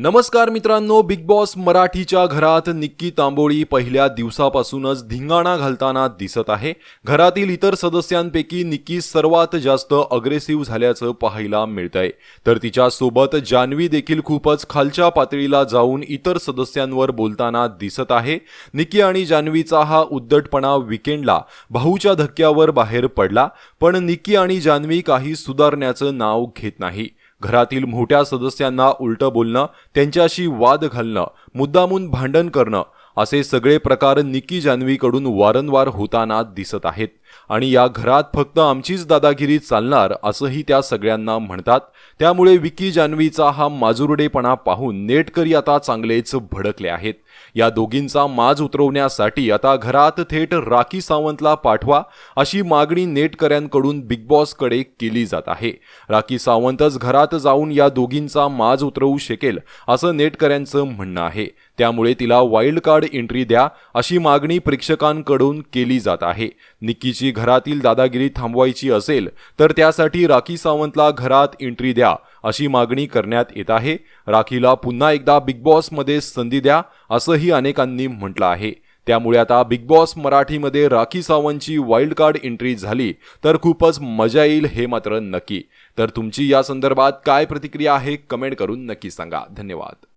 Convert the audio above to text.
नमस्कार मित्रांनो big boss मराठीच्या घरात निक्की तांबोळी पहिल्या दिवसापासूनच धिंगाणा घालताना दिसत आहे. घरातील इतर सदस्यांपैकी निक्की सर्वात जास्त अग्रेसिव्ह झाल्याचं पाहायला मिळतंय. तर तिच्यासोबत जान्हवी देखील खूपच खालच्या पातळीला जाऊन इतर सदस्यांवर बोलताना दिसत आहे. निक्की आणि जान्हवीचा हा उद्धटपणा विकेंडला भाऊच्या धक्क्यावर बाहेर पडला पण निक्की आणि जान्हवी काही सुधारण्याचं नाव घेत नाही. घरातील मोठ्या सदस्यांना उलटं बोलणं त्यांच्याशी वाद घालणं मुद्दामून भांडण करणं असे सगळे प्रकार निकी जान्हवीकडून वारंवार होताना दिसत आहेत. आणि या घरात फक्त आमचीच दादागिरी चालणार असंही त्या सगळ्यांना म्हणतात. त्यामुळे विकी जान्हवीचा हा माजुरडेपणा पाहून नेटकरी आता चांगलेच भडकले आहेत. या दोघींचा माज उतरवण्यासाठी आता घरात थेट राखी सावंतला पाठवा अशी मागणी नेटकऱ्यांकडून बिग बॉसकडे केली जात आहे. राखी सावंतच घरात जाऊन या दोघींचा माज उतरवू शकेल असं नेटकऱ्यांचं म्हणणं आहे. त्यामुळे तिला वाईल्ड कार्ड एंट्री द्या अशी मागणी प्रेक्षकांकडून केली जात आहे. निक्कीची घरातील दादागिरी थांबवायची असेल तर त्यासाठी राखी सावंतला घरात एंट्री द्या अशी मागणी करण्यात येत आहे. राखीला पुन्हा एकदा बिग बॉसमध्ये संधी द्या असंही अनेकांनी म्हटलं आहे. त्यामुळे आता बिग बॉस मराठीमध्ये राखी सावंतची वाईल्ड कार्ड एंट्री झाली तर खूपच मजा येईल हे मात्र नक्की. तर तुमची या संदर्भात काय प्रतिक्रिया आहे कमेंट करून नक्की सांगा. धन्यवाद.